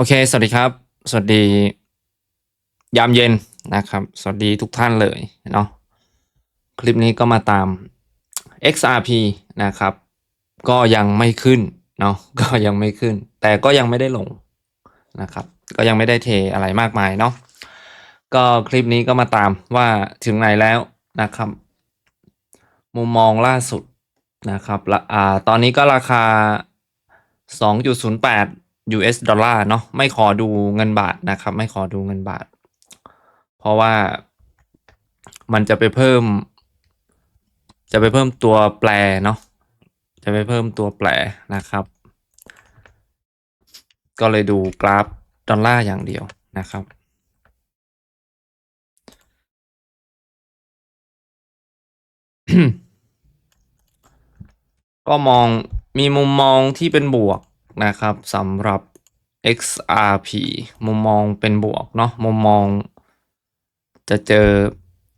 โอเค สวัสดีครับ สวัสดี ยามเย็นนะครับ สวัสดีทุกท่านเลยเนาะ คลิปนี้ก็มาตาม XRP นะครับ ก็ยังไม่ขึ้นเนาะ ก็ยังไม่ขึ้น แต่ก็ยังไม่ได้ลงนะครับ ก็ยังไม่ได้เทอะไรมากมายเนาะ ก็คลิปนี้ก็มาตามว่าถึงไหนแล้วนะครับ มุมมองล่าสุดนะครับละอ่าตอนนี้ก็ราคา 2.08 US ดอลลาร์เนาะไม่ขอดูเงินบาทนะครับ ไม่ขอดูเงินบาท เพราะว่ามันจะไปเพิ่ม จะไปเพิ่มตัวแปรเนาะจะไปเพิ่มตัวแปรนะครับ ก็เลยดูกราฟดอลลาร์อย่างเดียวนะครับก็มองมีมุมมองที่เป็นบวก นะครับสำหรับ XRP มุมมองเป็นบวกเนาะมุมมอง จะเจอ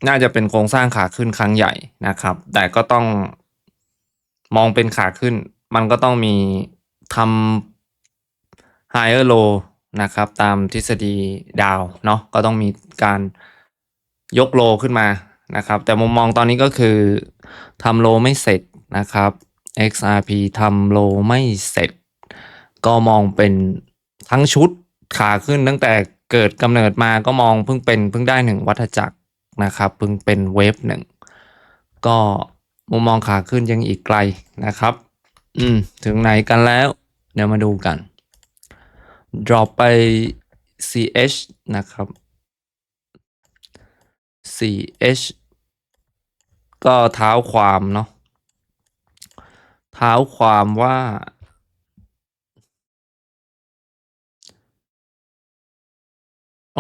น่าจะเป็นโครงสร้างขาขึ้นครั้งใหญ่นะครับ แต่ก็ต้องมองเป็นขาขึ้น มันก็ต้องมีทำ higher low นะครับ ตามทฤษฎีดาวเนาะก็ต้องมีการยกโลขึ้นมานะครับ แต่มุมมองตอนนี้ก็คือทำโลไม่เสร็จนะครับ XRP ทำโลไม่เสร็จ ก็มองเป็นทั้งชุดขาขึ้นตั้งแต่เกิดกำเนิดมาก็มองเพิ่งเป็นเพิ่งได้หนึ่งวัฏจักรนะครับเพิ่งเป็นเวฟหนึ่งก็มุมมองขาขึ้นยังอีกไกลนะครับ อืม ถึงไหนกันแล้ว เดี๋ยวมาดูกัน drop ไป ch นะครับ ch ก็เท้าความเนาะเท้าความว่า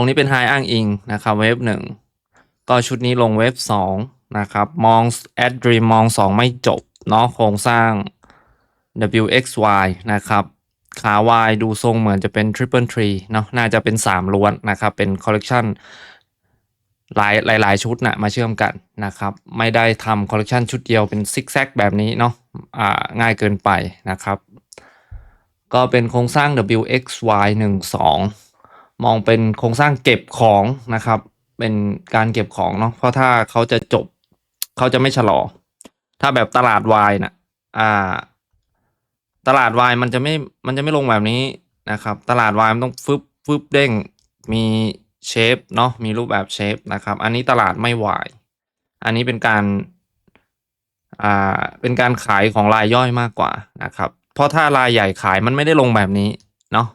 รงนี้เป็น High อ้างอิงนะครับเวฟหนึ่งก็ชุดนี้ลงเวฟสองนะครับ มอง a d d r e a m มองสองไม่จบเนาะโครงสร้าง WXY นะครับ ขา Y ดูทรงเหมือนจะเป็น Triple Tree เนาะน่าจะเป็น 3 ล้วนนะครับ เป็นคอลเลกชันหลายหลายหลายชุดนะมาเชื่อมกันนะครับ ไม่ได้ทำคอลเลกชันชุดเดียวเป็นซิกแซกแบบนี้เนาะอ่าง่ายเกินไปนะครับ ก็เป็นโครงสร้าง WXY 1 2 มองเป็นโครงสร้างเก็บของนะครับ เป็นการเก็บของเนาะเพราะถ้าเขาจะจบเขาจะไม่ชะลอ ถ้าแบบตลาดวายนะอ่า ตลาดวายมันจะไม่มันจะไม่ลงแบบนี้นะครับ ตลาดวายมันต้องฟึบฟึบเด้งมีเชฟเนาะมีรูปแบบเชฟนะครับ อันนี้ตลาดไม่วายอันนี้เป็นการอ่าเป็นการขายของรายย่อยมากกว่านะครับ เพราะถ้ารายใหญ่ขายมันไม่ได้ลงแบบนี้เนาะ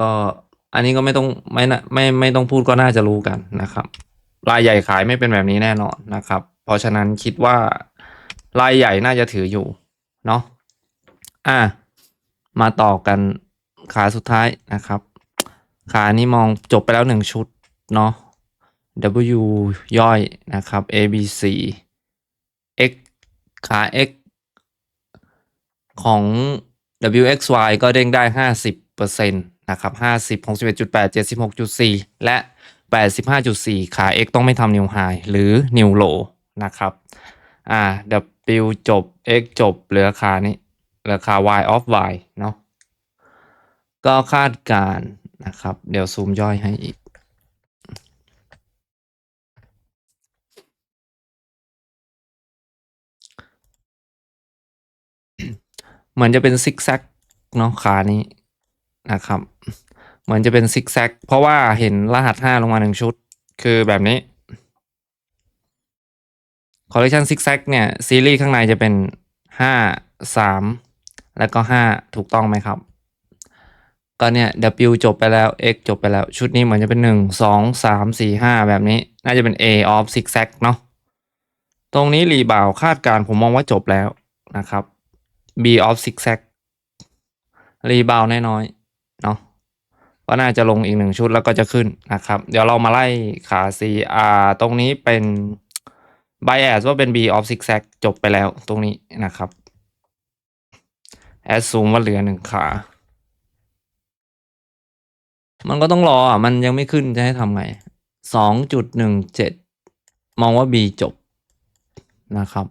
ก็อันนี้ก็ไม่ต้องไม่นะไม่ไม่ต้องพูดก็น่าจะรู้กันนะครับ รายใหญ่ขายไม่เป็นแบบนี้แน่นอนนะครับ เพราะฉะนั้นคิดว่ารายใหญ่น่าจะถืออยู่เนาะอะมาต่อกันขาสุดท้ายนะครับ ขานี้มองจบไปแล้วหนึ่งชุดเนาะ W ย่อยนะครับ A B C X ขา X ของ WXY ก็เด้งได้50%น นะครับ50 61.8 76.4 และ 85.4 ขา X ต้องไม่ทำนิวไฮหรือนิวโลนะครับอ่า W จบ X จบ เหลือขานี้เหลือขา Y of Y เนาะก็คาดการนะครับ เดี๋ยวซูมย่อยให้อีกเหมือนจะเป็นซิกแซกเนาะขานี้ นะครับ เหมือนจะเป็นซิกแซกเพราะว่าเห็นรหัส5ลงมาหนึ่งชุด คือแบบนี้คอลเลคชันซิกแซกเนี่ย ซีรีส์ข้างในจะเป็น5 3แล้วก็5ถูกต้องไหมครับ ก็เนี่ย W จบไปแล้ว X จบไปแล้ว ชุดนี้เหมือนจะเป็น1 2 3 4 5แบบนี้ น่าจะเป็น A of zigzag เนาะตรงนี้รีบาวคาดการณ์ผมมองว่าจบแล้วนะครับ B of zigzag รีบาวน้อยๆ เนาะก็น่าจะลงอีกหนึ่งชุดแล้วก็จะขึ้นนะครับ เดี๋ยวเรามาไล่ขา CR ตรงนี้เป็น bias ว่าเป็น B of zigzag จบไปแล้วตรงนี้นะครับแอดซูมว่าเหลือหนึ่งขา มันก็ต้องรออะ มันยังไม่ขึ้นจะให้ทำไงสองจุดหนึ่งเจ็ดมองว่า B จบนะครับ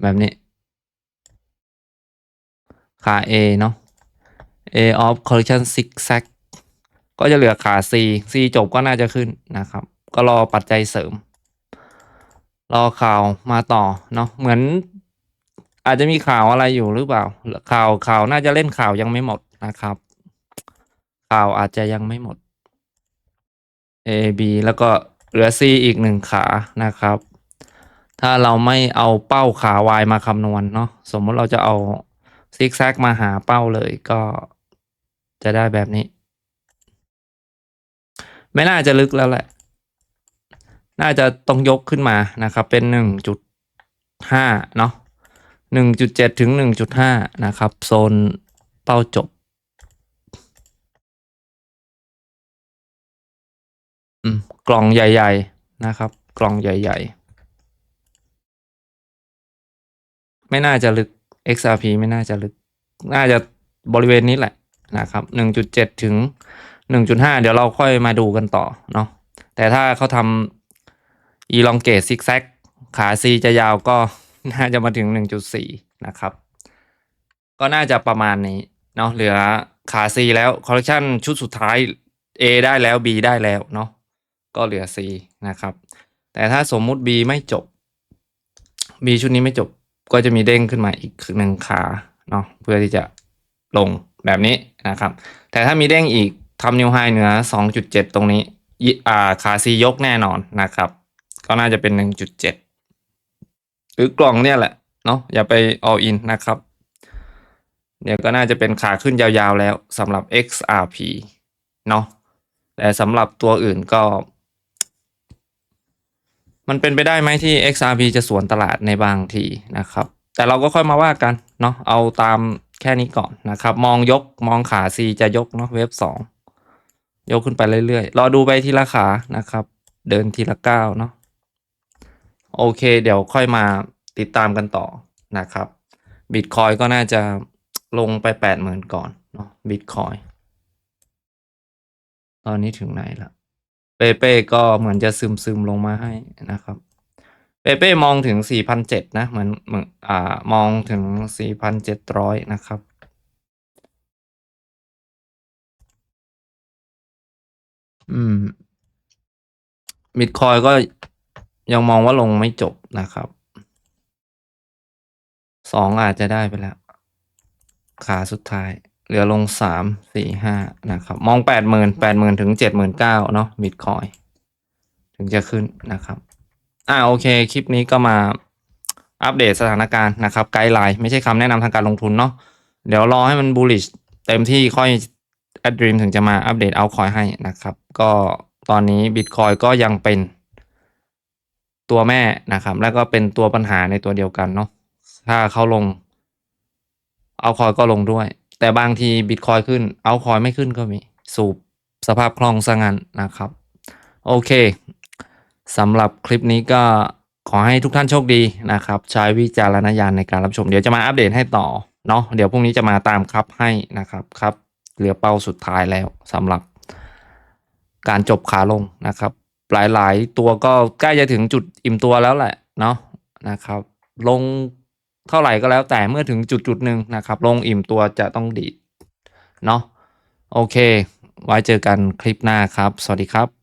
แบบนี้ ขา A เนาะ A of correction zigzag ก็จะเหลือขา C C จบก็น่าจะขึ้นนะครับ ก็รอปัจจัยเสริม รอข่าวมาต่อเนาะเหมือน อาจจะมีข่าวอะไรอยู่หรือเปล่า ข่าวข่าวน่าจะเล่นข่าวยังไม่หมดนะครับ ข่าวอาจจะยังไม่หมด A B แล้วก็เหลือ C อีกหนึ่งขานะครับ ถ้าเราไม่เอาเป้าขา Y มาคำนวณเนาะสมมติเราจะเอาซิกแซกมาหาเป้าเลยก็จะได้แบบนี้ ไม่น่าจะลึกแล้วแหละ น่าจะต้องยกขึ้นมานะครับ เป็นหนึ่งจุดห้าเนาะหนึ่งจุดเจ็ดถึงหนึ่งจุดห้านะครับ โซนเป้าจบกล่องใหญ่ ๆ นะครับ กล่องใหญ่ ๆ ไม่น่าจะลึก XRP ไม่น่าจะลึก น่าจะบริเวณนี้แหละนะครับหนึ่งจุดเจ็ดถึงหนึ่งจุดห้าเดี๋ยวเราค่อยมาดูกันต่อเนาะแต่ถ้าเขาทำ elongate zigzag ขา C จะยาวก็น่าจะมาถึงหนึ่งจุดสี่นะครับ ก็น่าจะประมาณนี้เนาะเหลือขา C แล้ว collection ชุดสุดท้าย A ได้แล้ว B ได้แล้วเนาะก็เหลือ C นะครับ แต่ถ้าสมมุติ B ไม่จบ B ชุดนี้ไม่จบ ก็จะมีเด้งขึ้นมาอีกหนึ่งขาเนาะเพื่อที่จะลงแบบนี้นะครับ แต่ถ้ามีเด้งอีกทำนิวไฮเหนือ 2.7 ตรงนี้อ่าขา C ยกแน่นอนนะครับ ก็น่าจะเป็น 1.7 หรือกล่องเนี่ยแหละเนาะอย่าไป all in นะครับ เดี๋ยวก็น่าจะเป็นขาขึ้นยาวๆแล้วสำหรับ XRP เนาะแต่สำหรับตัวอื่นก็ มันเป็นไปได้ไหมที่ XRP จะสวนตลาดในบางทีนะครับ แต่เราก็ค่อยมาว่ากันเนาะเอาตามแค่นี้ก่อนนะครับ มองยกมองขา C จะยกเนาะเว็บสองยกขึ้นไปเรื่อยๆ รอดูไปทีละขานะครับ เดินทีละก้าวเนาะโอเค เดี๋ยวค่อยมาติดตามกันต่อนะครับบิตคอยก็น่าจะลงไปแปดหมื่นก่อนเนาะบิตคอยตอนนี้ถึงไหนละ เป้ก็เหมือนจะซึมซึมๆลงมาให้นะครับ เปเป้มองถึงสี่พันเจ็ดนะ เหมือนเหมือนอ่ามองถึงสี่พันเจ็ดร้อยนะครับอืมบิตคอยก็ยังมองว่าลงไม่จบนะครับ สองอาจจะได้ไปแล้ว ขาสุดท้าย เหลือลงสามสี่ห้านะครับ มองแปดหมื่นแปดหมื่นถึงเจ็ดหมื่นเก้าเนาะบิตคอยถึงจะขึ้นนะครับ อ่าโอเค คลิปนี้ก็มาอัปเดตสถานการณ์นะครับ ไกด์ไลน์ไม่ใช่คำแนะนำทางการลงทุนเนาะเดี๋ยวรอให้มัน bullish เต็มที่ค่อย a d Dream ถึงจะมาอัปเดตเอาคอยให้นะครับ ก็ตอนนี้ Bitcoin ก็ยังเป็นตัวแม่นะครับ แล้วก็เป็นตัวปัญหาในตัวเดียวกันเนาะถ้าเขาลงเอาคอยก็ลงด้วย แต่บางที Bitcoin ขึ้นเอาคอยไม่ขึ้นก็มี สูบสภาพคล่องซะงั้นนะครับ โอเคสำหรับคลิปนี้ก็ขอให้ทุกท่านโชคดีนะครับ ใช้วิจารณญาณในการรับชม เดี๋ยวจะมาอัปเดตให้ต่อเนาะเดี๋ยวพรุ่งนี้จะมาตามครับให้นะครับครับเหลือเป้าสุดท้ายแล้วสำหรับการจบขาลงนะครับ หลายๆ ตัวก็ใกล้จะถึงจุดอิ่มตัวแล้วแหละเนาะนะครับ ลง เท่าไหร่ก็แล้วแต่เมื่อถึงจุดจุดหนึ่งนะครับลงอิ่มตัวจะต้องดีดเนาะโอเค ไว้เจอกันคลิปหน้าครับ สวัสดีครับ